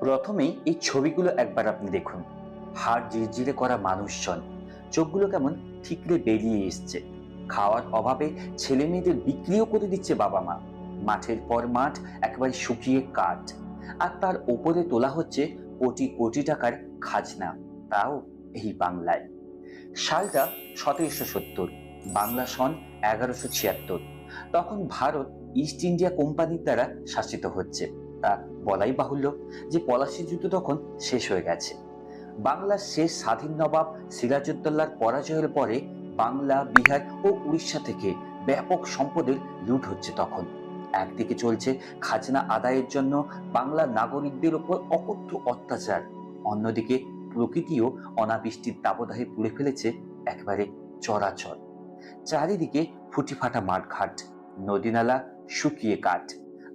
প্রথমেই এই ছবিগুলো একবার আপনি দেখুন। হাড় জিরজিরে করা মানুষজন, চোখগুলো কেমন ঠিকরে বেরিয়ে এসছে। খাওয়ার অভাবে ছেলে মেয়েদের বিক্রিও করে দিচ্ছে বাবা মা মাঠের পর মাঠ একেবারে শুকিয়ে কাঠ। আর তার ওপরে তোলা হচ্ছে কোটি কোটি টাকার খাজনা। তাও এই বাংলায়। সালটা সতেরোশো সত্তর, বাংলা সন এগারোশো ছিয়াত্তর। তখন ভারত ইস্ট ইন্ডিয়া কোম্পানির দ্বারা শাসিত হচ্ছে। তা বলাই বাহুল্য যে পলাশি যুদ্ধ তখন শেষ হয়ে গেছে। বাংলার শেষ স্বাধীন নবাব সিরাজউদ্দৌলার পরাজয়ের পরে বাংলা, বিহার ও উড়িষ্যা থেকে ব্যাপক সম্পদের লুট হচ্ছে তখন। একদিকে চলছে খাজনা আদায়ের জন্য বাংলার নাগরিকদের উপর অকথ্য অত্যাচার, অন্যদিকে প্রকৃতিও অনাবৃষ্টির দাবদাহে পুড়ে ফেলেছে একবারে চরাচর। চারিদিকে ফুটি ফাটা মাঠঘাট, নদীনালা শুকিয়ে কাঠ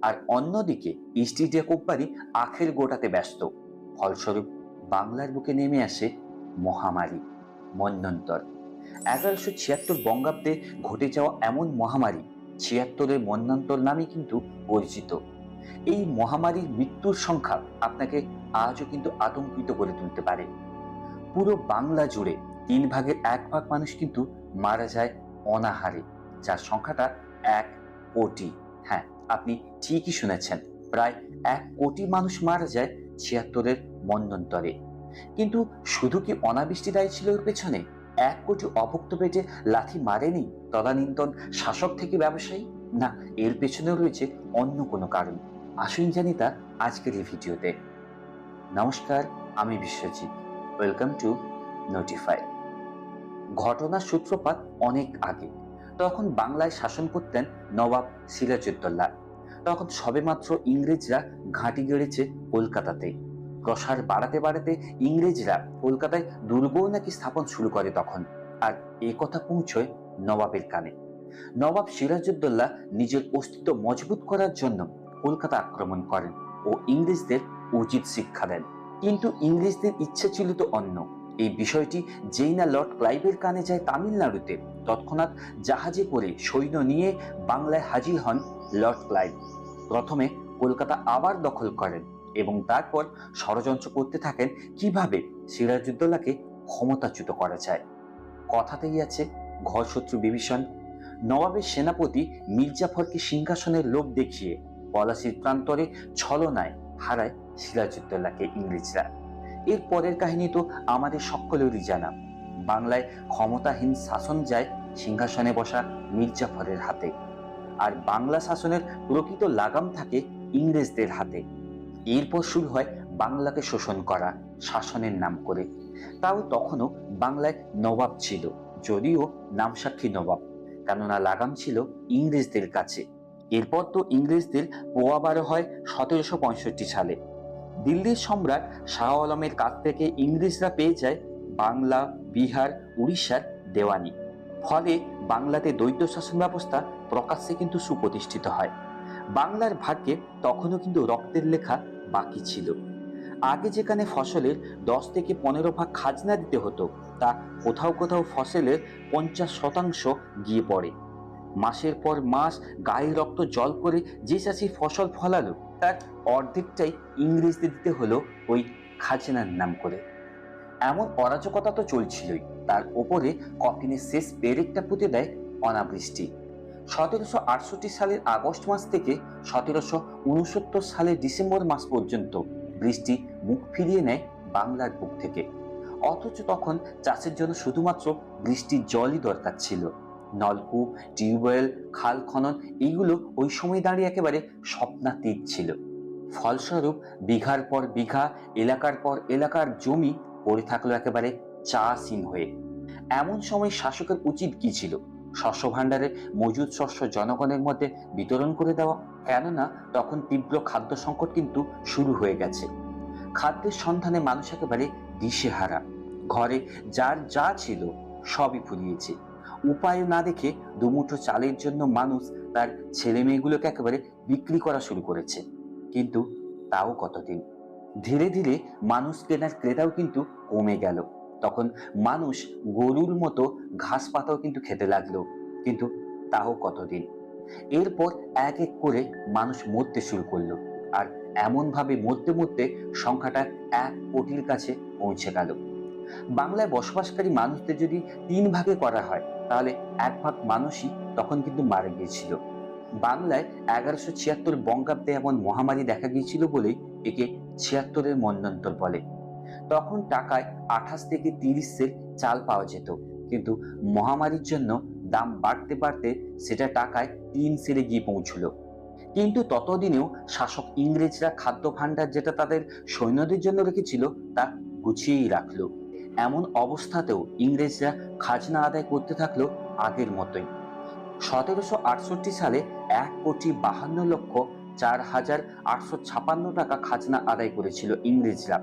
আর অন্যদিকে ইস্ট ইন্ডিয়া কোম্পানি আখের গোটাতে ব্যস্ত। ফলস্বরূপ, বাংলার বুকে নেমে আসে মহামারী মন্বন্তর এগারোশো ছিয়াত্তর বঙ্গাব্দে ঘটে যাওয়া এমন মহামারী, ছিয়াত্তরের মন্বন্তর নামে কিন্তু পরিচিত। এই মহামারীর মৃত্যুর সংখ্যা আপনাকে আজও কিন্তু আতঙ্কিত করে তুলতে পারে। পুরো বাংলা জুড়ে তিন ভাগের এক ভাগ মানুষ কিন্তু মারা যায় অনাহারে, যার সংখ্যাটা এক কোটি। হ্যাঁ আপনি ঠিকই শুনেছেন, প্রায় এক কোটি মানুষ মারা যায় ছিয়াত্তরের মন্বন্তরে। কিন্তু শুধু কি অনাবৃষ্টি দায়ী ছিল এর পেছনে? এক কোটি অভুক্ত পেটে লাথি মারেনি তদানীন্তন শাসক থেকে ব্যবসায়ী? না, এর পেছনেও রয়েছে অন্য কোনো কারণ। আসুন জানি তা আজকের এই ভিডিওতে। নমস্কার, আমি বিশ্বজিৎ। Welcome to notify. ঘটনার সূত্রপাত অনেক আগে। তখন বাংলায় শাসন করতেন নবাব সিরাজউদ্দৌলা। তখন সবেমাত্র ইংরেজরা ঘাঁটি গেড়েছে কলকাতাতে। প্রসার বাড়াতে বাড়াতে ইংরেজরা কলকাতায় দুর্গও নাকি স্থাপন শুরু করে তখন। আর এ কথা পৌঁছয় নবাবের কানে। নবাব সিরাজউদ্দৌলা নিজের অস্তিত্ব মজবুত করার জন্য কলকাতা আক্রমণ করেন ও ইংরেজদের উচিত শিক্ষা দেন। কিন্তু ইংরেজদের ইচ্ছে ছিল তো অন্য। এই বিষয়টি যেই না লর্ড ক্লাইভের কানে যায় তামিলনাড়ুতে। তৎক্ষণাৎ জাহাজে করে সৈন্য নিয়ে বাংলায় হাজির হন লর্ড ক্লাইভ। প্রথমে কলকাতা আবার দখল করেন এবং তারপর ষড়যন্ত্র করতে থাকেন কীভাবে সিরাজউদ্দৌলাকে ক্ষমতাচ্যুত করা যায়। কথাতেই আছে ঘর শত্রু বিভীষণ। নবাবের সেনাপতি মির্জাফরকে সিংহাসনের লোভ দেখিয়ে পলাশির প্রান্তরে ছলনায় হারায় সিরাজউদ্দৌলাকে ইংরেজরা। এর পরের কাহিনী তো আমাদের সকলেরই জানা। বাংলায় ক্ষমতাহীন শাসন যায় সিংহাসনে বসা মির্জাফরের হাতে। আর বাংলা শাসনের প্রকৃত লাগাম থাকে ইংরেজদের হাতে। এরপর শুরু হয় বাংলাকে শোষণ করা, শাসনের নাম করে। তাও তখনও বাংলায় নবাব ছিল, যদিও নামসাক্ষী নবাব, কেননা লাগাম ছিল ইংরেজদের কাছে। এরপর তো ইংরেজদের পোয়াবারো হয় সতেরোশো পঁয়ষট্টি সালে। দিল্লির সম্রাট শাহ আলমের কাছ থেকে ইংরেজরা পেয়ে যায় বাংলা, বিহার, উড়িষ্যার দেওয়ানি। ফলে বাংলাতে দ্বৈত শাসন ব্যবস্থা প্রকাশ্যে কিন্তু সুপ্রতিষ্ঠিত হয়। বাংলার ভাগ্যে তখনও কিন্তু রক্তের লেখা বাকি ছিল। আগে যেখানে ফসলের দশ থেকে পনেরো ভাগ খাজনা দিতে হতো, তা কোথাও কোথাও ফসলের পঞ্চাশ শতাংশ গিয়ে পড়ে। মাসের পর মাস গায়ে রক্ত জল করে যে চাষি ফসল ফলালো তার অর্ধেকটাই ইংরেজদের দিতে হলো ওই খাজনার নাম করে। এমন অরাজকতা তো চলছিলই। তার ওপরে কফিনের শেষ পেরেকটা পুঁতে দেয় অনাবৃষ্টি। সতেরোশো আটষট্টি সালের আগস্ট মাস থেকে সতেরোশো উনসত্তর সালের ডিসেম্বর মাস পর্যন্ত বৃষ্টি মুখ ফিরিয়ে নেয় বাংলার বুক থেকে। অথচ তখন চাষের জন্য শুধুমাত্র বৃষ্টির জলই দরকার ছিল। নলকূপ, টিউবওয়েল, খাল খনন, এইগুলো ওই সময় দাঁড়িয়ে একেবারে স্বপ্নাতীত ছিল। ফলস্বরূপ বিঘার পর বিঘা, এলাকার পর এলাকার জমি পড়ে থাকল একেবারে চাষহীন হয়ে। এমন সময় শাসকের উচিত কি ছিল? শস্য ভাণ্ডারে মজুদ শস্য জনগণের মধ্যে বিতরণ করে দেওয়া, কেননা তখন তীব্র খাদ্য সংকট কিন্তু শুরু হয়ে গেছে। খাদ্যের সন্ধানে মানুষ একেবারে দিশেহারা। ঘরে যার যা ছিল সবই ফুরিয়েছে। উপায় না দেখে দুমুঠো চালের জন্য মানুষ তার ছেলে মেয়েগুলোকে একেবারে বিক্রি করা শুরু করেছে। কিন্তু তাও কতদিন? ধীরে ধীরে মানুষ কেনার ক্রেতাও কিন্তু কমে গেল। তখন মানুষ গরুর মতো ঘাস পাতাও কিন্তু খেতে লাগল। কিন্তু তাও কতদিন? এরপর এক এক করে মানুষ মরতে শুরু করল। আর এমনভাবে মরতে মরতে সংখ্যাটা এক কোটির কাছে পৌঁছে গেল। বাংলায় বসবাসকারী মানুষদের যদি তিন ভাগে করা হয়, তাহলে এক ভাগ মানুষই তখন কিন্তু মারা গিয়েছিল। বাংলায় এগারোশো ছিয়াত্তর বঙ্গাব্দে এমন মহামারী দেখা গিয়েছিল বলেই একে ছিয়াত্তরের মন্বন্তর বলে। তখন টাকায় আঠাশ থেকে তিরিশ সের চাল পাওয়া যেত, কিন্তু মহামারীর জন্য দাম বাড়তে বাড়তে সেটা টাকায় তিন সেরে গিয়ে পৌঁছলো। কিন্তু ততদিনেও শাসক ইংরেজরা খাদ্য ভাণ্ডার যেটা তাদের সৈন্যদের জন্য রেখেছিল, তা গুছিয়েই রাখল। এমন অবস্থাতেও ইংরেজরা খাজনা আদায় করতে থাকল আগের মতোই। সতেরোশো আটষট্টি সালে এক কোটি বাহান্ন লক্ষ চার হাজার আটশো ছাপান্ন টাকা খাজনা আদায় করেছিল ইংরেজরা।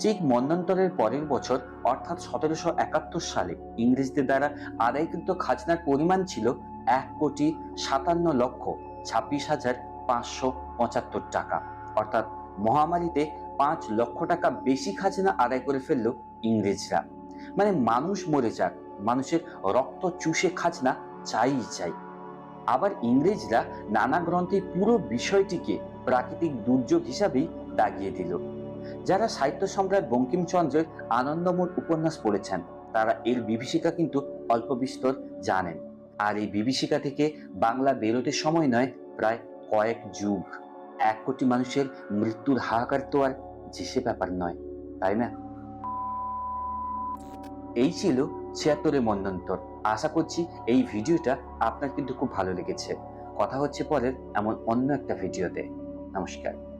ঠিক মন্বন্তরের পরের বছর, অর্থাৎ সতেরোশো একাত্তর সালে, ইংরেজদের দ্বারা আদায়কৃত খাজনার পরিমাণ ছিল এক কোটি সাতান্ন লক্ষ ছাব্বিশ হাজার পাঁচশো পঁচাত্তর টাকা। অর্থাৎ মহামারীতে পাঁচ লক্ষ টাকা বেশি খাজনা আদায় করে ফেলল ইংরেজরা। মানে মানুষ মরে যাক, মানুষের রক্ত চুষে খাজনা চাই চাই। আবার ইংরেজরা নানা গ্রন্থে পুরো বিষয়টিকে প্রাকৃতিক দুর্যোগ হিসাবেই দাগিয়ে দিল। যারা সাহিত্য সম্রাট বঙ্কিমচন্দ্রের আনন্দময় উপন্যাস পড়েছেন, তারা এর বিভীষিকা কিন্তু অল্প বিস্তর জানেন। আর এই বিভীষিকা থেকে বাংলা বেরোতে সময় নয়, প্রায় কয়েক যুগ। এক কোটি মানুষের মৃত্যুর হাহাকার তো আর যেসে ব্যাপার নয়, তাই না? এই ছিল ছিয়াত্তরের মন্বন্তর আশা করছি এই ভিডিওটা আপনার কিন্তু খুব ভালো লেগেছে। কথা হচ্ছে পরের এমন অন্য একটা ভিডিওতে। নমস্কার।